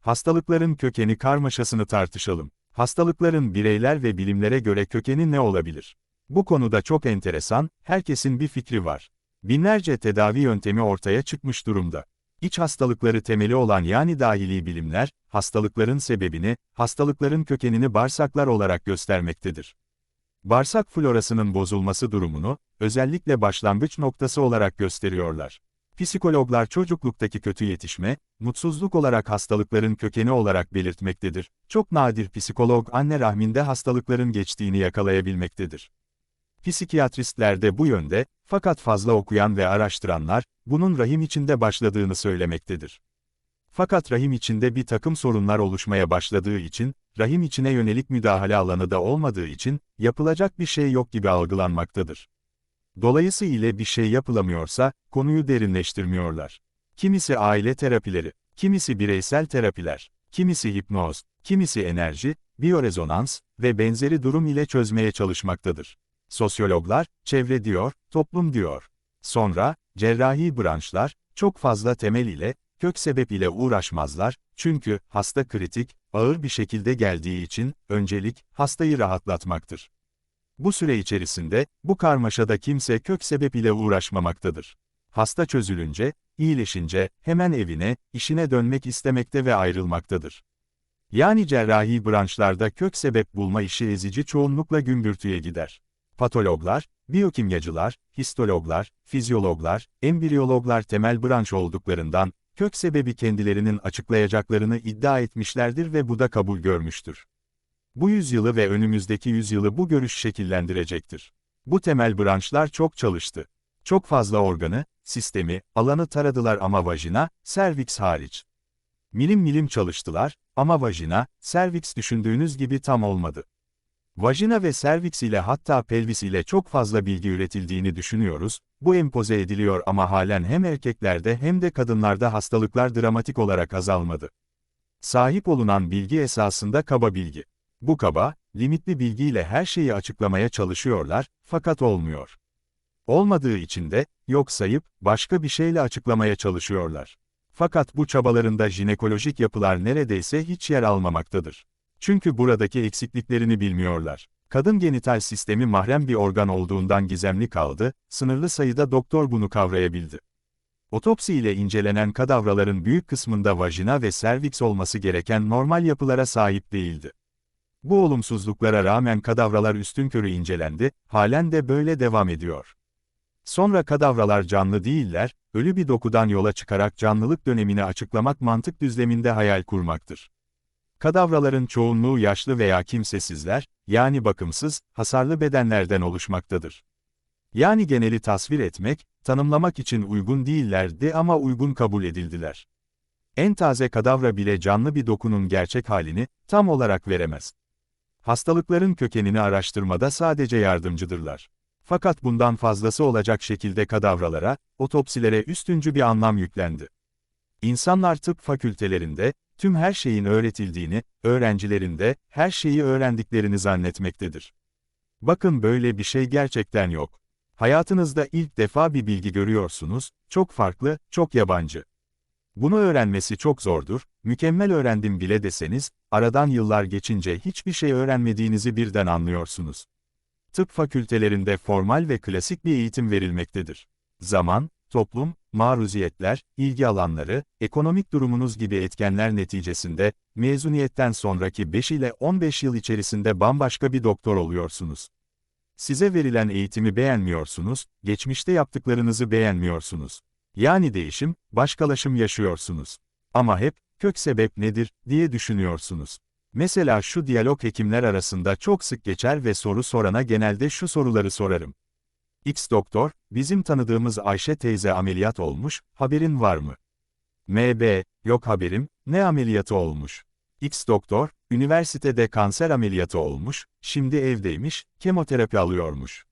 Hastalıkların kökeni karmaşasını tartışalım. Hastalıkların bireyler ve bilimlere göre kökeni ne olabilir? Bu konuda çok enteresan, herkesin bir fikri var. Binlerce tedavi yöntemi ortaya çıkmış durumda. İç hastalıkları temeli olan yani dahili bilimler, hastalıkların sebebini, hastalıkların kökenini bağırsaklar olarak göstermektedir. Bağırsak florasının bozulması durumunu, özellikle başlangıç noktası olarak gösteriyorlar. Psikologlar çocukluktaki kötü yetişme, mutsuzluk olarak hastalıkların kökeni olarak belirtmektedir. Çok nadir psikolog anne rahminde hastalıkların geçtiğini yakalayabilmektedir. Psikiyatristler de bu yönde, fakat fazla okuyan ve araştıranlar, bunun rahim içinde başladığını söylemektedir. Fakat rahim içinde bir takım sorunlar oluşmaya başladığı için, rahim içine yönelik müdahale alanı da olmadığı için, yapılacak bir şey yok gibi algılanmaktadır. Dolayısıyla bir şey yapılamıyorsa, konuyu derinleştirmiyorlar. Kimisi aile terapileri, kimisi bireysel terapiler, kimisi hipnoz, kimisi enerji, biyorezonans ve benzeri durum ile çözmeye çalışmaktadır. Sosyologlar, çevre diyor, toplum diyor. Sonra, cerrahi branşlar, çok fazla temel ile, kök sebep ile uğraşmazlar, çünkü hasta kritik, ağır bir şekilde geldiği için, öncelik, hastayı rahatlatmaktır. Bu süre içerisinde, bu karmaşada kimse kök sebep ile uğraşmamaktadır. Hasta çözülünce, iyileşince, hemen evine, işine dönmek istemekte ve ayrılmaktadır. Yani cerrahi branşlarda kök sebep bulma işi ezici çoğunlukla gümbürtüye gider. Patologlar, biyokimyacılar, histologlar, fizyologlar, embriyologlar temel branş olduklarından, kök sebebi kendilerinin açıklayacaklarını iddia etmişlerdir ve bu da kabul görmüştür. Bu yüzyılı ve önümüzdeki yüzyılı bu görüş şekillendirecektir. Bu temel branşlar çok çalıştı. Çok fazla organı, sistemi, alanı taradılar ama vajina, serviks hariç. Milim milim çalıştılar ama vajina, serviks düşündüğünüz gibi tam olmadı. Vajina ve serviks ile hatta pelvis ile çok fazla bilgi üretildiğini düşünüyoruz, bu empoze ediliyor ama halen hem erkeklerde hem de kadınlarda hastalıklar dramatik olarak azalmadı. Sahip olunan bilgi esasında kaba bilgi. Bu kaba, limitli bilgiyle her şeyi açıklamaya çalışıyorlar, fakat olmuyor. Olmadığı için de, yok sayıp, başka bir şeyle açıklamaya çalışıyorlar. Fakat bu çabalarında jinekolojik yapılar neredeyse hiç yer almamaktadır. Çünkü buradaki eksikliklerini bilmiyorlar. Kadın genital sistemi mahrem bir organ olduğundan gizemli kaldı, sınırlı sayıda doktor bunu kavrayabildi. Otopsi ile incelenen kadavraların büyük kısmında vajina ve serviks olması gereken normal yapılara sahip değildi. Bu olumsuzluklara rağmen kadavralar üstünkörü incelendi, halen de böyle devam ediyor. Sonra kadavralar canlı değiller, ölü bir dokudan yola çıkarak canlılık dönemini açıklamak mantık düzleminde hayal kurmaktır. Kadavraların çoğunluğu yaşlı veya kimsesizler, yani bakımsız, hasarlı bedenlerden oluşmaktadır. Yani geneli tasvir etmek, tanımlamak için uygun değillerdi ama uygun kabul edildiler. En taze kadavra bile canlı bir dokunun gerçek halini, tam olarak veremez. Hastalıkların kökenini araştırmada sadece yardımcıdırlar. Fakat bundan fazlası olacak şekilde kadavralara, otopsilere üstüncü bir anlam yüklendi. İnsanlar tıp fakültelerinde, tüm her şeyin öğretildiğini, öğrencilerinde, her şeyi öğrendiklerini zannetmektedir. Bakın böyle bir şey gerçekten yok. Hayatınızda ilk defa bir bilgi görüyorsunuz, çok farklı, çok yabancı. Bunu öğrenmesi çok zordur, mükemmel öğrendim bile deseniz, aradan yıllar geçince hiçbir şey öğrenmediğinizi birden anlıyorsunuz. Tıp fakültelerinde formal ve klasik bir eğitim verilmektedir. Zaman, toplum, maruziyetler, ilgi alanları, ekonomik durumunuz gibi etkenler neticesinde, mezuniyetten sonraki 5 ile 15 yıl içerisinde bambaşka bir doktor oluyorsunuz. Size verilen eğitimi beğenmiyorsunuz, geçmişte yaptıklarınızı beğenmiyorsunuz. Yani değişim, başkalaşım yaşıyorsunuz. Ama hep, kök sebep nedir, diye düşünüyorsunuz. Mesela şu diyalog hekimler arasında çok sık geçer ve soru sorana genelde şu soruları sorarım. X doktor, bizim tanıdığımız Ayşe teyze ameliyat olmuş, haberin var mı? MB, yok haberim, ne ameliyatı olmuş? X doktor, üniversitede kanser ameliyatı olmuş, şimdi evdeymiş, kemoterapi alıyormuş.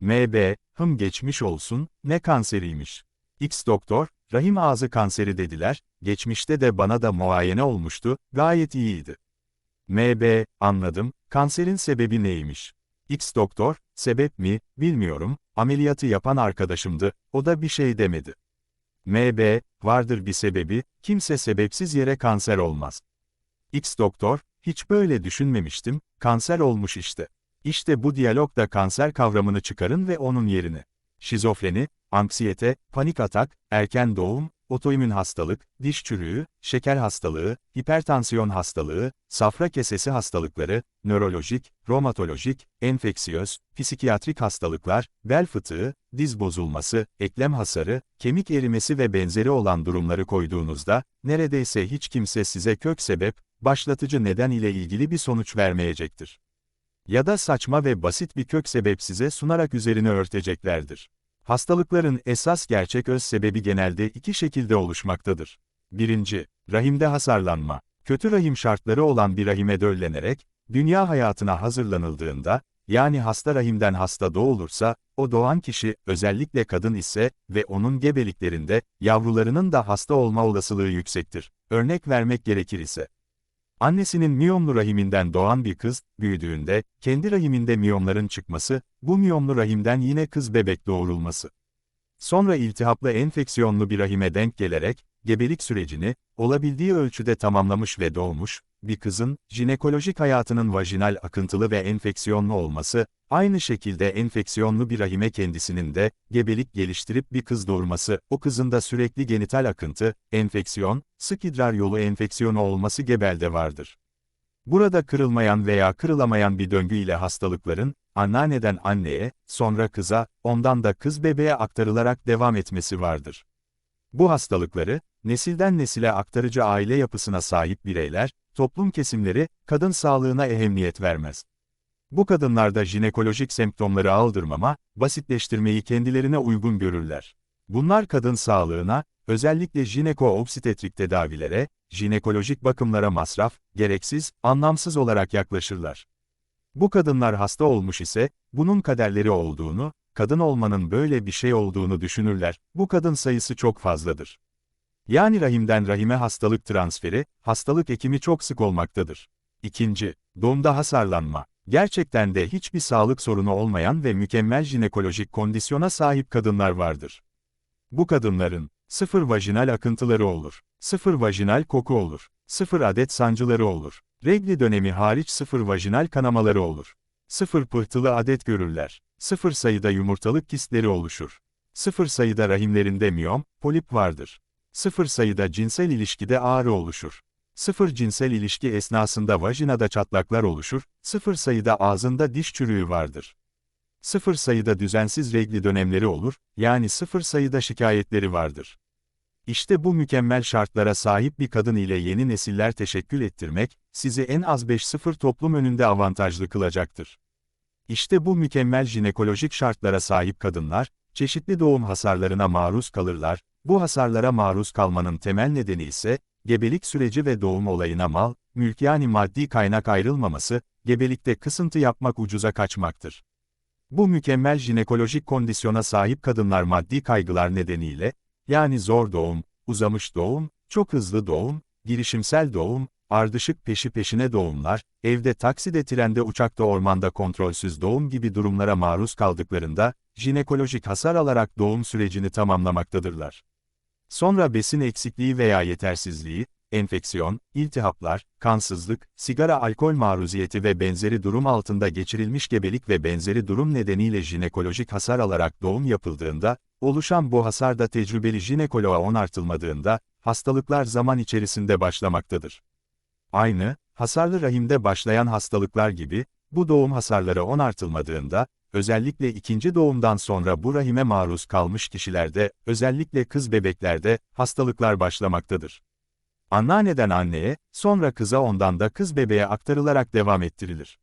MB, hım geçmiş olsun, ne kanseriymiş? X doktor, rahim ağzı kanseri dediler, geçmişte de bana da muayene olmuştu, gayet iyiydi. MB, anladım, kanserin sebebi neymiş? X doktor, sebep mi, bilmiyorum, ameliyatı yapan arkadaşımdı, o da bir şey demedi. MB, vardır bir sebebi, kimse sebepsiz yere kanser olmaz. X doktor, hiç böyle düşünmemiştim, kanser olmuş işte. İşte bu diyalogda kanser kavramını çıkarın ve onun yerini. Şizofreni, anksiyete, panik atak, erken doğum, otoimmün hastalık, diş çürüğü, şeker hastalığı, hipertansiyon hastalığı, safra kesesi hastalıkları, nörolojik, romatolojik, enfeksiyöz, psikiyatrik hastalıklar, bel fıtığı, diz bozulması, eklem hasarı, kemik erimesi ve benzeri olan durumları koyduğunuzda, neredeyse hiç kimse size kök sebep, başlatıcı neden ile ilgili bir sonuç vermeyecektir. Ya da saçma ve basit bir kök sebep size sunarak üzerine örteceklerdir. Hastalıkların esas gerçek öz sebebi genelde iki şekilde oluşmaktadır. 1. Rahimde hasarlanma. Kötü rahim şartları olan bir rahime döllenerek, dünya hayatına hazırlanıldığında, yani hasta rahimden hasta doğulursa, o doğan kişi, özellikle kadın ise ve onun gebeliklerinde, yavrularının da hasta olma olasılığı yüksektir. Örnek vermek gerekir ise. Annesinin miyomlu rahiminden doğan bir kız, büyüdüğünde, kendi rahiminde miyomların çıkması, bu miyomlu rahimden yine kız bebek doğurulması. Sonra iltihaplı enfeksiyonlu bir rahime denk gelerek, gebelik sürecini, olabildiği ölçüde tamamlamış ve doğmuş, bir kızın, jinekolojik hayatının vajinal akıntılı ve enfeksiyonlu olması, aynı şekilde enfeksiyonlu bir rahime kendisinin de, gebelik geliştirip bir kız doğurması, o kızın da sürekli genital akıntı, enfeksiyon, sık idrar yolu enfeksiyonu olması gebelde vardır. Burada kırılmayan veya kırılamayan bir döngü ile hastalıkların, anneanneden anneye, sonra kıza, ondan da kız bebeğe aktarılarak devam etmesi vardır. Bu hastalıkları, nesilden nesile aktarıcı aile yapısına sahip bireyler, toplum kesimleri, kadın sağlığına ehemmiyet vermez. Bu kadınlarda jinekolojik semptomları aldırmama, basitleştirmeyi kendilerine uygun görürler. Bunlar kadın sağlığına, özellikle jineko-obstetrik tedavilere, jinekolojik bakımlara masraf, gereksiz, anlamsız olarak yaklaşırlar. Bu kadınlar hasta olmuş ise, bunun kaderleri olduğunu, kadın olmanın böyle bir şey olduğunu düşünürler, bu kadın sayısı çok fazladır. Yani rahimden rahime hastalık transferi, hastalık ekimi çok sık olmaktadır. İkinci, doğumda hasarlanma. Gerçekten de hiçbir sağlık sorunu olmayan ve mükemmel jinekolojik kondisyona sahip kadınlar vardır. Bu kadınların, sıfır vajinal akıntıları olur, sıfır vajinal koku olur, sıfır adet sancıları olur, regli dönemi hariç sıfır vajinal kanamaları olur, sıfır pıhtılı adet görürler, sıfır sayıda yumurtalık kistleri oluşur, sıfır sayıda rahimlerinde miyom, polip vardır, sıfır sayıda cinsel ilişkide ağrı oluşur. Sıfır cinsel ilişki esnasında vajinada çatlaklar oluşur, sıfır sayıda ağzında diş çürüğü vardır. Sıfır sayıda düzensiz regli dönemleri olur, yani sıfır sayıda şikayetleri vardır. İşte bu mükemmel şartlara sahip bir kadın ile yeni nesiller teşekkül ettirmek, sizi en az 5-0 toplum önünde avantajlı kılacaktır. İşte bu mükemmel jinekolojik şartlara sahip kadınlar, çeşitli doğum hasarlarına maruz kalırlar, bu hasarlara maruz kalmanın temel nedeni ise, gebelik süreci ve doğum olayına mal, mülk yani maddi kaynak ayrılmaması, gebelikte kısıntı yapmak ucuza kaçmaktır. Bu mükemmel jinekolojik kondisyona sahip kadınlar maddi kaygılar nedeniyle, yani zor doğum, uzamış doğum, çok hızlı doğum, girişimsel doğum, ardışık peşi peşine doğumlar, evde takside trende uçakta ormanda kontrolsüz doğum gibi durumlara maruz kaldıklarında, jinekolojik hasar alarak doğum sürecini tamamlamaktadırlar. Sonra besin eksikliği veya yetersizliği, enfeksiyon, iltihaplar, kansızlık, sigara alkol maruziyeti ve benzeri durum altında geçirilmiş gebelik ve benzeri durum nedeniyle jinekolojik hasar alarak doğum yapıldığında, oluşan bu hasar da tecrübeli jinekoloğa onartılmadığında, hastalıklar zaman içerisinde başlamaktadır. Aynı, hasarlı rahimde başlayan hastalıklar gibi, bu doğum hasarları onartılmadığında, özellikle ikinci doğumdan sonra bu rahime maruz kalmış kişilerde, özellikle kız bebeklerde, hastalıklar başlamaktadır. Anneanneden anneye, sonra kıza ondan da kız bebeğe aktarılarak devam ettirilir.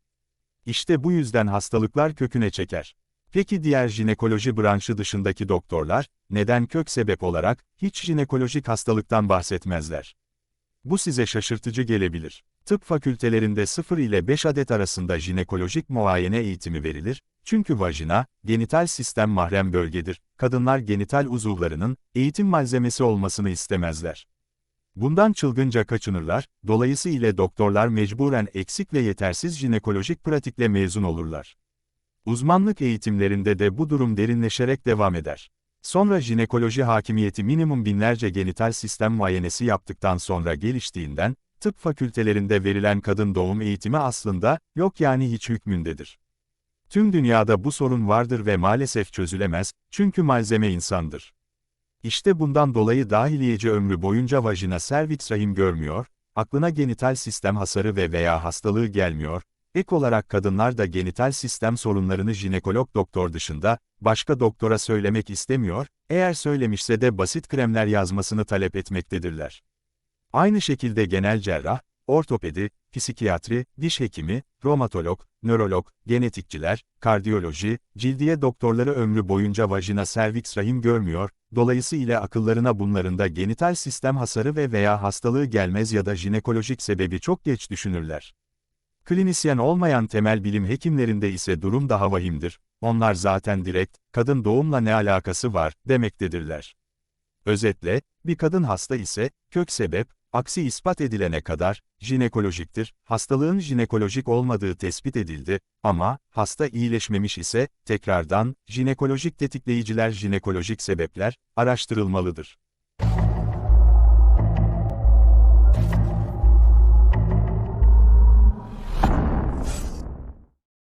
İşte bu yüzden hastalıklar köküne çeker. Peki diğer jinekoloji branşı dışındaki doktorlar, neden kök sebep olarak, hiç jinekolojik hastalıktan bahsetmezler? Bu size şaşırtıcı gelebilir. Tıp fakültelerinde 0 ile 5 adet arasında jinekolojik muayene eğitimi verilir, çünkü vajina, genital sistem mahrem bölgedir. Kadınlar genital uzuvlarının, eğitim malzemesi olmasını istemezler. Bundan çılgınca kaçınırlar, dolayısıyla doktorlar mecburen eksik ve yetersiz jinekolojik pratikle mezun olurlar. Uzmanlık eğitimlerinde de bu durum derinleşerek devam eder. Sonra jinekoloji hakimiyeti minimum binlerce genital sistem muayenesi yaptıktan sonra geliştiğinden, tıp fakültelerinde verilen kadın doğum eğitimi aslında, yok yani hiç hükmündedir. Tüm dünyada bu sorun vardır ve maalesef çözülemez, çünkü malzeme insandır. İşte bundan dolayı dahiliyeci ömrü boyunca vajina serviks rahim görmüyor, aklına genital sistem hasarı ve veya hastalığı gelmiyor, ek olarak kadınlar da genital sistem sorunlarını jinekolog doktor dışında, başka doktora söylemek istemiyor, eğer söylemişse de basit kremler yazmasını talep etmektedirler. Aynı şekilde genel cerrah, ortopedi, psikiyatri, diş hekimi, romatolog, nörolog, genetikçiler, kardiyoloji, cildiye doktorları ömrü boyunca vajina serviks rahim görmüyor, dolayısıyla akıllarına bunların da genital sistem hasarı ve veya hastalığı gelmez ya da jinekolojik sebebi çok geç düşünürler. Klinisyen olmayan temel bilim hekimlerinde ise durum daha vahimdir. Onlar zaten direkt, kadın doğumla ne alakası var, demektedirler. Özetle, bir kadın hasta ise, kök sebep, aksi ispat edilene kadar, jinekolojiktir, hastalığın jinekolojik olmadığı tespit edildi, ama, hasta iyileşmemiş ise, tekrardan, jinekolojik tetikleyiciler jinekolojik sebepler, araştırılmalıdır.